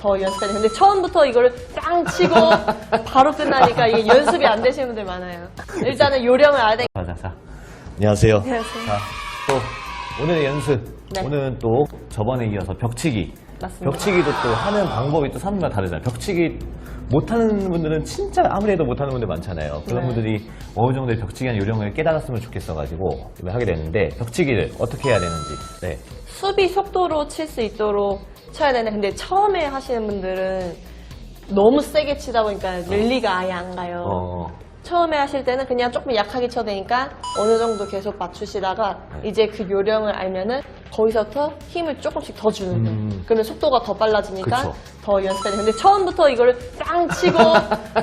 더 연습해야 돼. 근데 처음부터 이거를 땅 치고 바로 끝나니까 이게 연습이 안 되시는 분들 많아요. 일단은 요령을 알아야 돼. 자, 자, 자. 안녕하세요. 안녕하세요. 자, 또 오늘의 연습. 네. 오늘은 또 저번에 이어서 벽치기. 맞습니다. 벽치기도 또 하는 방법이 또 사람마다 다르잖아요. 벽치기 못하는 분들은 진짜 아무리 해도 못하는 분들 많잖아요. 그런 네. 분들이 어느 정도의 벽치기한 요령을 깨달았으면 좋겠어가지고 하게 됐는데 벽치기를 어떻게 해야 되는지. 네. 수비 속도로 칠 수 있도록 쳐야 되는데 근데 처음에 하시는 분들은 너무 세게 치다 보니까 랠리가 아예 안 가요. 어, 처음에 하실 때는 그냥 조금 약하게 쳐도 되니까 어느 정도 계속 맞추시다가 네. 이제 그 요령을 알면은 거기서부터 힘을 조금씩 더 주는 거예요. 음. 그러면 속도가 더 빨라지니까 그쵸. 더 연습해야. 근데 처음부터 이거를 땅 치고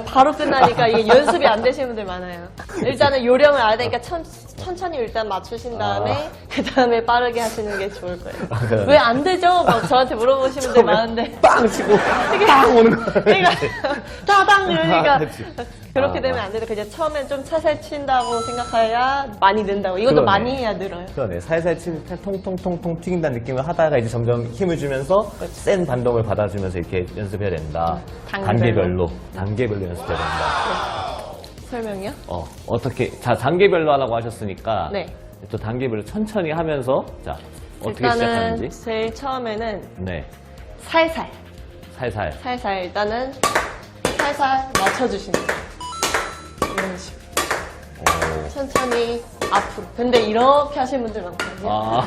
바로 끝나니까 이게 연습이 안 되시는 분들 많아요. 일단은 요령을 알아야 되니까 천, 천천히 일단 맞추신 다음에 아. 그 다음에 빠르게 하시는 게 좋을 거예요. 아, 그래. 왜안 되죠? 막 저한테 물어보시는 분들 많은데. 빵 치고 빵 오는 거예요. 그러니까 따당 이러니까 아, 그치. 그렇게 아, 되면 아. 안 되는데 그냥 처음엔 좀 살살 친다고 생각해야 많이 는다고 이것도 그러네. 많이 해야 늘어요 그러네. 살살 치 통통통통 튀긴다는 느낌을 하다가 이제 점점 힘을 주면서 센 반동을 받아주면서 이렇게 연습해야 된다. 단계별로. 단계별로. 단계별로 연습해야 된다. 설명이요? 어, 어떻게, 자, 단계별로 하라고 하셨으니까. 네. 또 단계별로 천천히 하면서, 자, 어떻게 일단은 시작하는지. 제일 처음에는 네. 살살 살살. 살살 일단은 살살 맞춰주시는 거예요 이런 식으로 오. 천천히 앞으로 근데 이렇게 하시는 분들 많거든요 아.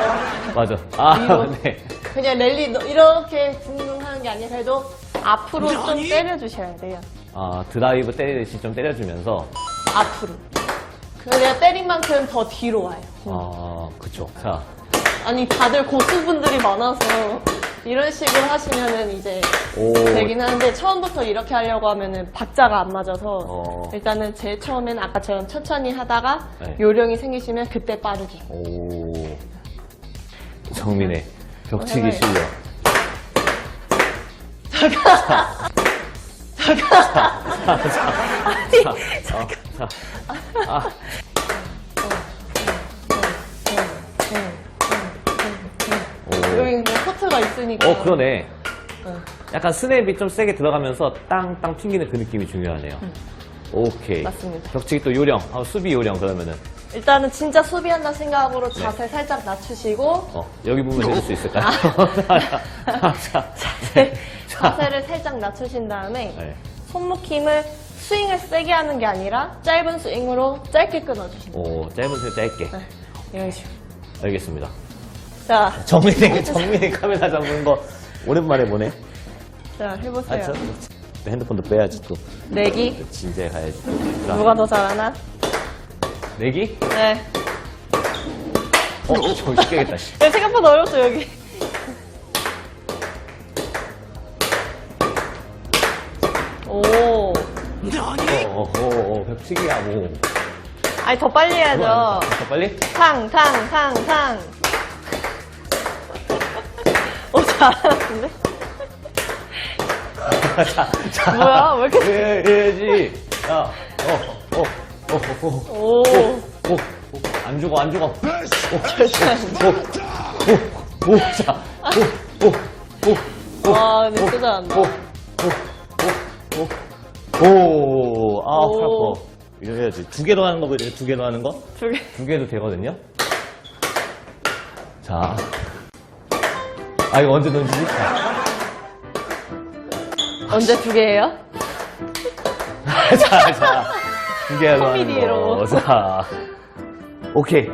맞아. 아. 네. 그냥 랠리 너- 이렇게 붕붕 하는 게 아니라 그래도 앞으로 좀 때려주셔야 돼요 아, 드라이브 때리듯이 좀 때려주면서. 앞으로 그래야 때린 만큼 더 뒤로 와요 아, 그쵸. 자, 아니 다들 고수분들이 많아서 이런 식으로 하시면은 이제 오. 되긴 하는데 처음부터 이렇게 하려고 하면은 박자가 안 맞아서 어. 일단은 제일 처음에는 아까처럼 천천히 하다가 네. 요령이 생기시면 그때 빠르게 오. 정민의 벽치기 어, 실력. 아니. 아, 오. 여기 뭐 코트가 있으니까 어, 그러네. 어. 약간 스냅이 좀 세게 들어가면서 땅땅 튕기는 그 느낌이 중요하네요. 오케이. 음. 맞습니다. 벽치기 또 요령, 아, 수비 요령 그러면은 일단은 진짜 수비한다 생각으로 네. 자세 살짝 낮추시고 어, 여기 부분 내릴 수 있을까요? 아. 자, 자 세를 살짝 낮추신 다음에 네. 손목 힘을 스윙을 세게 하는 게 아니라 짧은 스윙으로 짧게 돼요. 오, 짧은 술 짧게. 네, 이런 식으로. 알겠습니다. 자, 정민이, 정민이 카메라 잡는 거 오랜만에 보네. 자 해보세요. 아, 저, 핸드폰도 빼야지 또. 내기. 진지하게 가야지 또. 자, 누가 더 잘하나? 내기? 네. 어, 저 쉽게겠다, 씨. 야, 생각보다 어렵죠, 여기. 오. 어, 어, 어, 어, 벽치기야, 뭐. 아니, 더 빨리 해야죠. 더 빨리? 탕, 탕, 탕, 탕. 오, 잘하는데? 자, 자. 뭐야, 왜 이렇게. 해, 해야지. 야, 어, 어, 어, 어, 어. 오. 오, 오, 안 죽어, 안 죽어. 오, 오, 오, 오, 자, 오, 오, 오, 오. 와, 근데 진짜 잘한다. 오, 오, 오, 아, 오. 팔 아파. 이거 해야지. 두 개로 하는 거 보이죠? 두 개로 하는 거? 두 개. 두 개도 되거든요. 자. 아, 이거 언제 던지지? 자, 언제 두 개예요? 자, 자. 두 개로 하는 코미디로. 거. 자. 오케이.